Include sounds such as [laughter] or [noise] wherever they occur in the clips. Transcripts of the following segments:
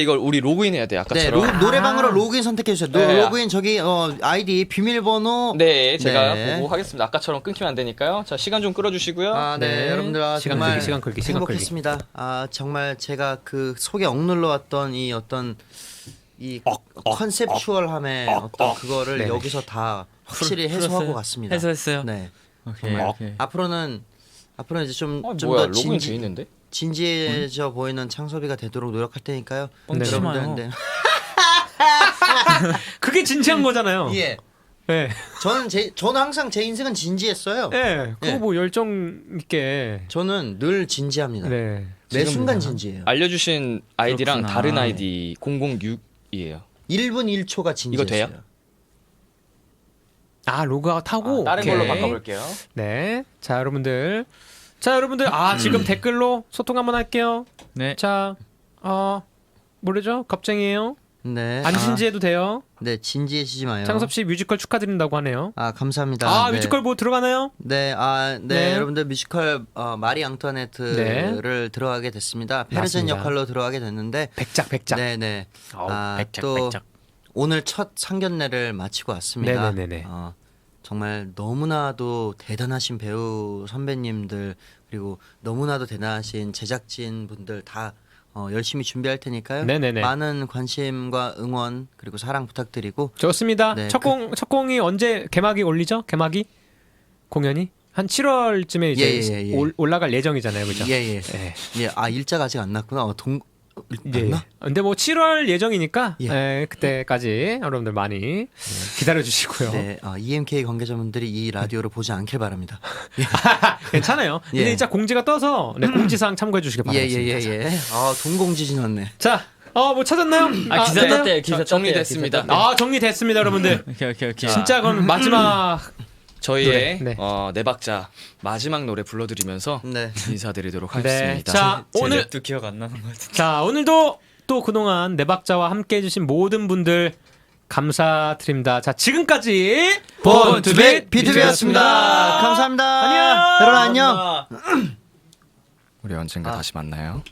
이걸 우리 로그인 해야 돼 네, 아까처럼. 로, 노래방으로 로그인 선택해 주세요. 노, 네. 로그인 저기 어, 아이디 비밀번호. 네, 제가 네. 보고 하겠습니다. 아까처럼 끊기면 안 되니까요. 자, 시간 좀 끌어주시고요. 아, 네, 네. 여러분들 아, 시간 정말 끌기, 시간 끌기, 시간 끌기. 행복했습니다. 아, 정말 제가 그 속에 억눌러 왔던 이 어떤 이 컨셉추얼함의 어떤 그거를 네네. 여기서 다 확실히 풀- 해소하고 풀었어요? 갔습니다. 해소했어요? 네. 오케이. 정말 오케이. 앞으로는 앞으로는 이제 아, 좀좀더 뭐야, 로그인 돼 있는데? 진지해져 보이는 창섭이가 되도록 노력할 테니까요. 뻥치지 여러분들 마요. 네. [laughs] 그게 진지한 거잖아요. 예. 네. 저는 제 저는 항상 제 인생은 진지했어요. 네. 그거 예. 뭐 열정 있게. 저는 늘 진지합니다. 네. 매 순간 진지해요. 알려주신 아이디랑 그렇구나. 다른 아이디 006이에요. 1분 1초가 진지했어요. 이거 돼요? 아 로그아웃 하고 다른 오케이. 걸로 바꿔볼게요. 네. 자 여러분들. 자 여러분들 아 지금 댓글로 소통 한번 할게요. 네. 자 어. 뭐래죠? 겁쟁이에요. 네. 안 진지해도 돼요. 아, 네, 진지해지지 마요. 창섭 씨 뮤지컬 축하드린다고 하네요. 아, 감사합니다. 아 네. 뮤지컬 뭐 들어가나요? 네, 아, 네, 네. 여러분들 뮤지컬 어, 마리 앙투아네트를 들어가게 됐습니다. 페르젠 맞습니다. 역할로 들어가게 됐는데 백작 백작. 네, 네. 아, 백작, 또 백작. 오늘 첫 상견례를 마치고 왔습니다. 네네네네. 어, 정말 너무나도 대단하신 배우 선배님들 그리고 너무나도 대단하신 제작진 분들 다 어, 열심히 준비할 테니까요. 네네네. 많은 관심과 응원 그리고 사랑 부탁드리고 좋습니다. 네, 첫공 첫 공이 언제 개막이 올리죠? 개막이 공연이 한 7월쯤에 이제 예, 예, 예. 올, 올라갈 예정이잖아요, 그죠? 예, 예. 예. 예, 아 일자가 아직 안 났구나. 어, 동 예. 났나? 근데 뭐 7월 예정이니까 예. 예, 그때까지 여러분들 많이 기다려 주시고요. 네, 어, EMK 관계자분들이 이 라디오를 보지 않길 바랍니다. [laughs] 괜찮아요. 근데 예. 진짜 공지가 떠서 네, 공지사항 참고해 주시길 예, 바라겠습니다. 예, 예, 예. 아, 동공지진 왔네. 자, 어 뭐 찾았나요? 아 기사 됐나요? 떴대요. 기사 자, 떴대요, 정리됐습니다. 기사 떴대요. 아 정리됐습니다, 여러분들. 오케이 오케이 오케이. 진짜 그럼 마지막 저희의 노래, 네. 어, 네 박자 마지막 노래 불러드리면서 네. 인사드리도록 네. 하겠습니다. 자제 오늘 랩도 기억 안 나는 것 같은데. 자 오늘도 또 그동안 네 박자와 함께 해 주신 모든 분들 감사드립니다. 자 지금까지 본투비 비투비였습니다. 감사합니다. 안녕. 여러분 안녕. 우리 언젠가 다시 만나요.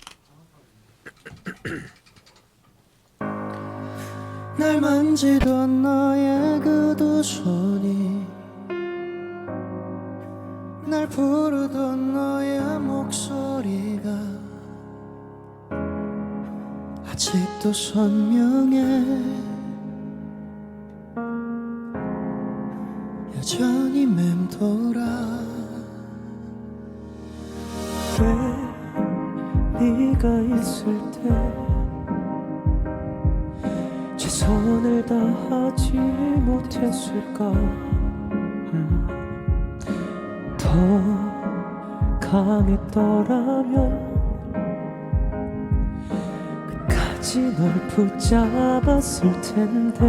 날 만지던 너의 그두 손이 날 부르던 너의 목소리가 아직도 선명해. 여전히 맴돌아. 왜 네가 있을 때 최선을 다하지 못했을까? 음, 더 강했더라면 끝까지 널 붙잡았을 텐데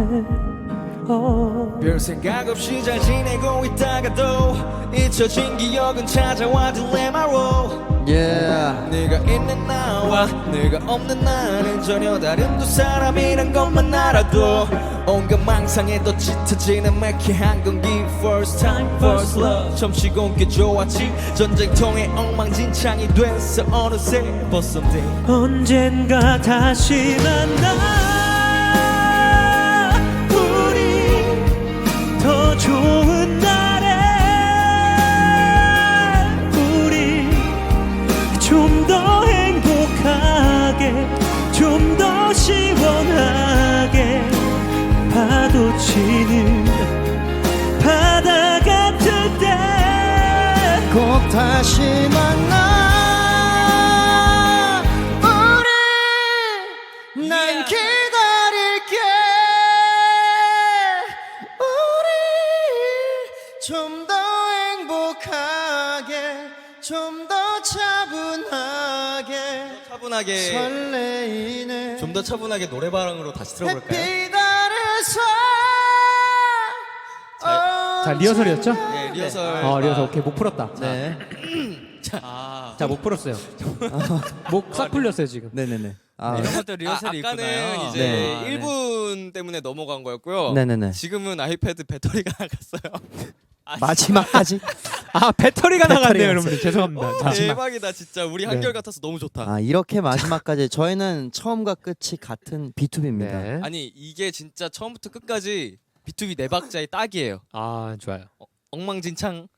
어. 별 생각 없이 잘 지내고 있다가도 잊혀진 기억은 찾아와 딜레마로 yeah. 네가 있는 나와 네가 없는 나는 전혀 다른 두 사람이란 것만 알아도 온갖 망상에도 짙어지는 매캐한 공기. First time first love. 처음 시고 게 좋았지. 전쟁통에 엉망진창이 됐어 어느새 벗어내 언젠가 다시 만나 차분하게 좀 더 차분하게 노래방으로 다시 들어볼까요? 자 리허설이었죠? 네 리허설 어 리허설 오케이 목 풀었다. 네. 자 [clears throat] 목 풀었어요. [laughs] 목 싹 풀렸어요 지금. 네네네. 아, 이런 것도 리허설이 아까는 있구나요. 이제 네. 아, 네. 1분 때문에 넘어간 거였고요. 네네네. 지금은 아이패드 배터리가 [laughs] 나갔어요. 마지막까지. 아 배터리가 나갔네요, 여러분들. 죄송합니다. 자, 대박이다 진짜 우리 네. 한결 같아서 너무 좋다. 아 이렇게 마지막까지 저희는 처음과 끝이 같은 B2B입니다. 네. 아니 이게 진짜 처음부터 끝까지 B2B 네 박자의 딱이에요. 아 좋아요. 엉망진창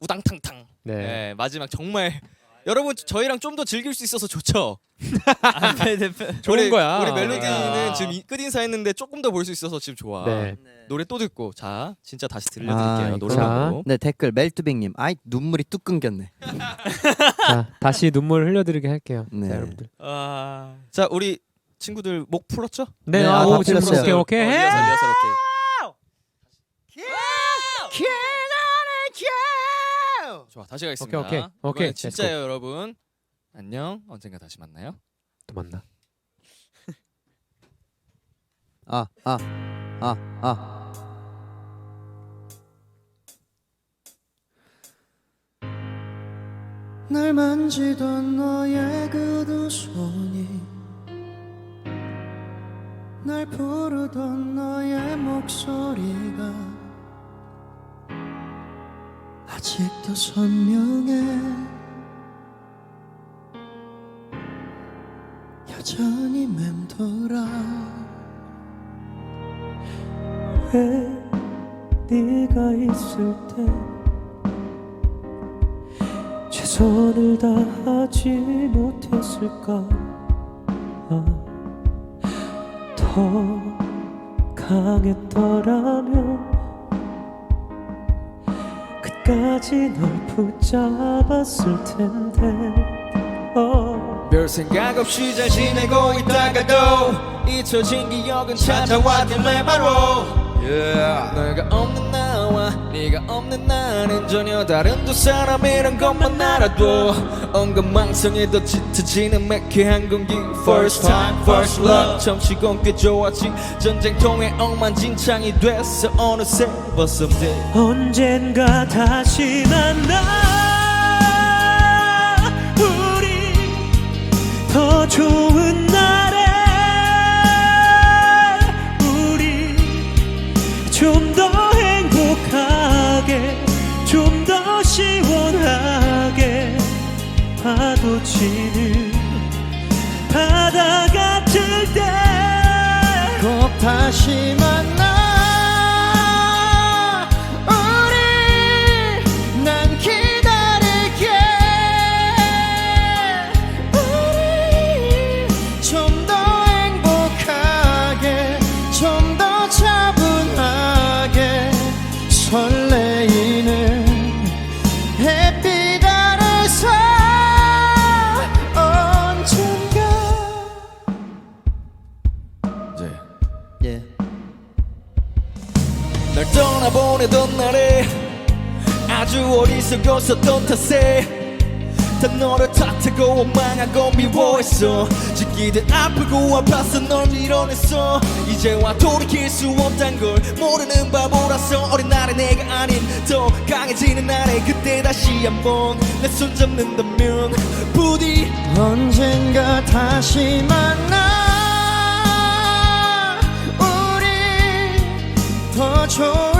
우당탕탕. 네. 네. 마지막 정말 여러분 저희랑 좀 더 즐길 수 있어서 좋죠. [laughs] 좋은 우리, 거야. 우리 멜로디는 아. 지금 이- 끝 인사 했는데 조금 더 볼 수 있어서 지금 좋아. 네. 노래 또 듣고 자 진짜 다시 아, 들려드릴게요. 이거. 노래로. 네 댓글 멜뚜빅님 아이 눈물이 뚝 끊겼네. 자 다시 눈물 흘려드리게 할게요. 네. 자, 여러분들. 아, 자 우리 친구들 목 풀었죠? 네. 네, 아, 아, 오, 다 지금 풀렸어요. 오케이 오케이. 어, 해. 리허설 리허설 오케이. 좋아 다시 가겠습니다. 오케이, 오케이. 오케이, 이번엔 진짜예요 여러분. 안녕 언젠가 다시 만나요. 또 만나. [laughs] 아 아 아 아. 날 만지던 너의 그 두 손이 날 부르던 너의 목소리가 아직도 선명해 여전히 맴돌아. 왜 네가 있을 때 최선을 다하지 못했을까? 아, 더 강했더라면 끝까지 널 붙잡았을 텐데. 어. 별 생각 없이 잘 지내고 있다가도 잊혀진 기억은 찾아와 내 바로. 너가 없는 나와. 네가 없는 나는 전혀 다른 두 사람이란 것만 알아도 엉금망성에도 짙어지는 매캐한 공기. First time, first love. 꽤 좋았지 전쟁통에 엉망진창이 됐어. 어느새 벌써 돼 언젠가 다시 만나. 우리 더 좋은 날에. 우리 좀더 시원하게 파도 치는 바다 같을 때꼭 다시 만나 예. 날 떠나보내던 날에 아주 어리석었었던 탓에 다 너를 탓하고 원망하고 미워했어. 짓기든 아프고 아파서 널 밀어냈어. 이제와 돌이킬 수 없단 걸 모르는 바보라서 어린 날의 내가 아닌 더 강해지는 날에 그때 다시 한번 내 손 잡는다면 부디 언젠가 다시 만나 더 좋은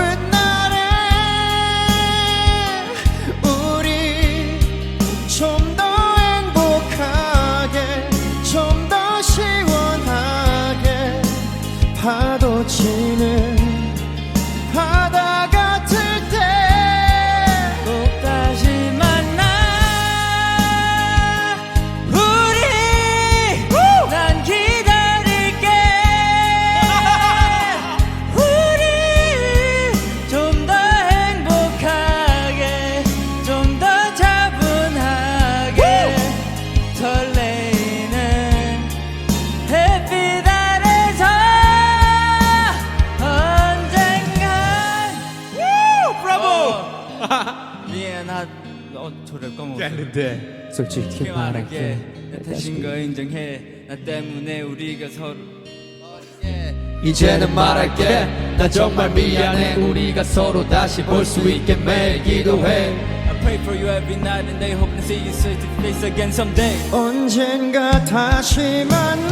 어 저를 까먹었어 했는데 솔직히 말할게 나 다신 거 인정해. 나 때문에 우리가 서로 이제는 말할게. 나 정말 미안해. 우리가 서로 다시 볼 수 있게 매일 기도해. I pray for you every night and day hoping to see you face again someday. 언젠가 다시 만나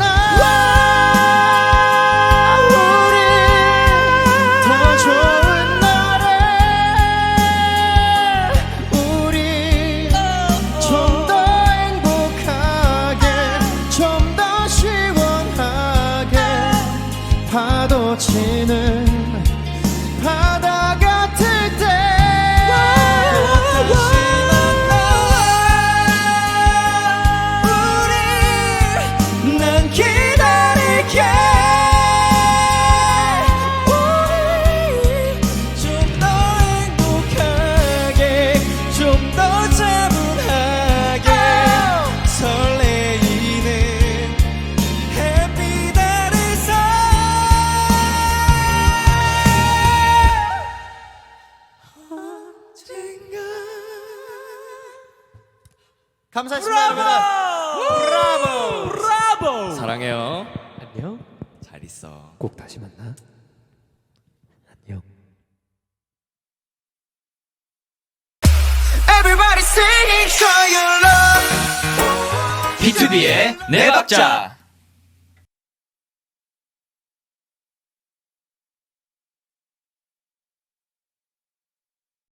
감사했습니다 여러분 사랑해요. 안녕. 잘 있어. 꼭 다시 만나. 안녕. Everybody singing for your love B2B의 네 박자.